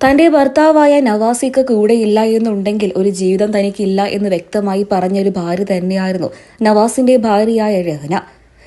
തന്റെ ഭർത്താവായ നവാസിക്ക് കൂടെയില്ല എന്നുണ്ടെങ്കിൽ ഒരു ജീവിതം തനിക്കില്ല എന്ന് വ്യക്തമായി പറഞ്ഞൊരു ഭാര്യ തന്നെയായിരുന്നു നവാസിന്റെ ഭാര്യയായ രഹന.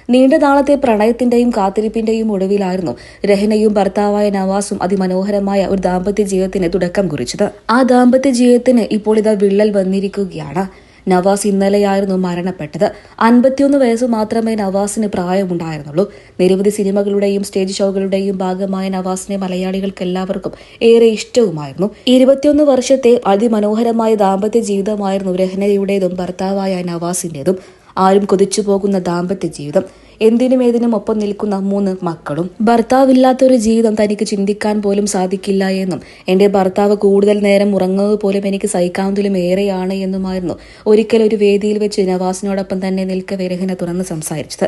നീണ്ട നാളത്തെ പ്രണയത്തിന്റെയും കാത്തിരിപ്പിന്റെയും ഒടുവിലായിരുന്നു രഹനയും ഭർത്താവായ നവാസും അതിമനോഹരമായ ഒരു ദാമ്പത്യ ജീവിതത്തിന് തുടക്കം കുറിച്ചത്. ആ ദാമ്പത്യ ജീവിതത്തിന് ഇപ്പോൾ ഇതാ വിള്ളൽ വന്നിരിക്കുകയാണ്. നവാസ് ഇന്നലെയായിരുന്നു മരണപ്പെട്ടത്. അൻപത്തിയൊന്ന് വയസ്സ് മാത്രമേ നവാസിന് പ്രായമുണ്ടായിരുന്നുള്ളൂ. നിരവധി സിനിമകളുടെയും സ്റ്റേജ് ഷോകളുടെയും ഭാഗമായ നവാസിനെ മലയാളികൾക്ക് എല്ലാവർക്കും ഏറെ ഇഷ്ടവുമായിരുന്നു. ഇരുപത്തിയൊന്ന് വർഷത്തെ അതിമനോഹരമായ ദാമ്പത്യ ജീവിതമായിരുന്നു രഹനയുടേതും ഭർത്താവായ നവാസിന്റേതും. ആരും കൊതിച്ചു പോകുന്ന ദാമ്പത്യ ജീവിതം. എന്തിനും ഏതിനും ഒപ്പം നിൽക്കുന്ന മൂന്ന് മക്കളും ഭർത്താവില്ലാത്ത ഒരു ജീവിതം തനിക്ക് ചിന്തിക്കാൻ പോലും സാധിക്കില്ല എന്നും എന്റെ ഭർത്താവ് കൂടുതൽ നേരം ഉറങ്ങുന്നത് പോലും എനിക്ക് സഹിക്കാവുന്നതിലും ഏറെയാണ് എന്നുമായിരുന്നു ഒരിക്കൽ ഒരു വേദിയിൽ വെച്ച് നവാസിനോടൊപ്പം തന്നെ നിൽക്കവെ രഹന തുറന്ന് സംസാരിച്ചത്.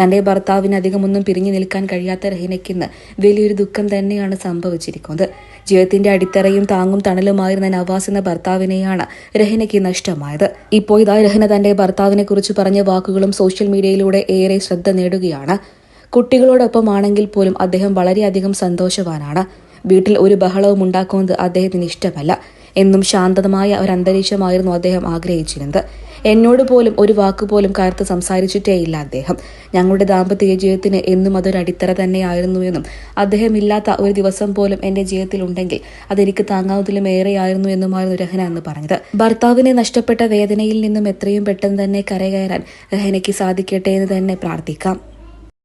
തന്റെ ഭർത്താവിന് അധികമൊന്നും പിരിഞ്ഞു നിൽക്കാൻ കഴിയാത്ത രഹനയ്ക്കിന്ന് വലിയൊരു ദുഃഖം തന്നെയാണ് സംഭവിച്ചിരിക്കുന്നത്. ജീവിതത്തിന്റെ അടിത്തറയും താങ്ങും തണലുമായിരുന്ന നവാസ് എന്ന ഭർത്താവിനെയാണ് രഹനയ്ക്ക് നഷ്ടമായത്. ഇപ്പോൾ ഇതാ രഹന തന്റെ ഭർത്താവിനെ കുറിച്ച് പറഞ്ഞ വാക്കുകളും സോഷ്യൽ മീഡിയയിലൂടെ ഏറെ ശ്രദ്ധ നേടുകയാണ്. കുട്ടികളോടൊപ്പമാണെങ്കിൽ പോലും അദ്ദേഹം വളരെയധികം സന്തോഷവാനാണ്. വീട്ടിൽ ഒരു ബഹളവും ഉണ്ടാക്കുന്നത് അദ്ദേഹത്തിന് ഇഷ്ടമല്ല. എന്നും ശാന്തമായ ഒരു അന്തരീക്ഷമായിരുന്നു അദ്ദേഹം ആഗ്രഹിച്ചിരുന്നത്. എന്നോട് പോലും ഒരു വാക്ക് പോലും കയർത്ത് സംസാരിച്ചിട്ടേയില്ല അദ്ദേഹം. ഞങ്ങളുടെ ദാമ്പത്യ ജീവിതത്തിന് എന്നും അതൊരു അടിത്തറ തന്നെയായിരുന്നു എന്നും അദ്ദേഹം ഇല്ലാത്ത ഒരു ദിവസം പോലും എന്റെ ജീവിതത്തിൽ ഉണ്ടെങ്കിൽ അതെനിക്ക് താങ്ങാവുന്നതിലും ഏറെയായിരുന്നു എന്നുമായിരുന്നു രഹന എന്ന് പറഞ്ഞത്. ഭർത്താവിനെ നഷ്ടപ്പെട്ട വേദനയിൽ നിന്നും എത്രയും പെട്ടെന്ന് തന്നെ കരകയറാൻ രഹനയ്ക്ക് സാധിക്കട്ടെ എന്ന് തന്നെ പ്രാർത്ഥിക്കാം.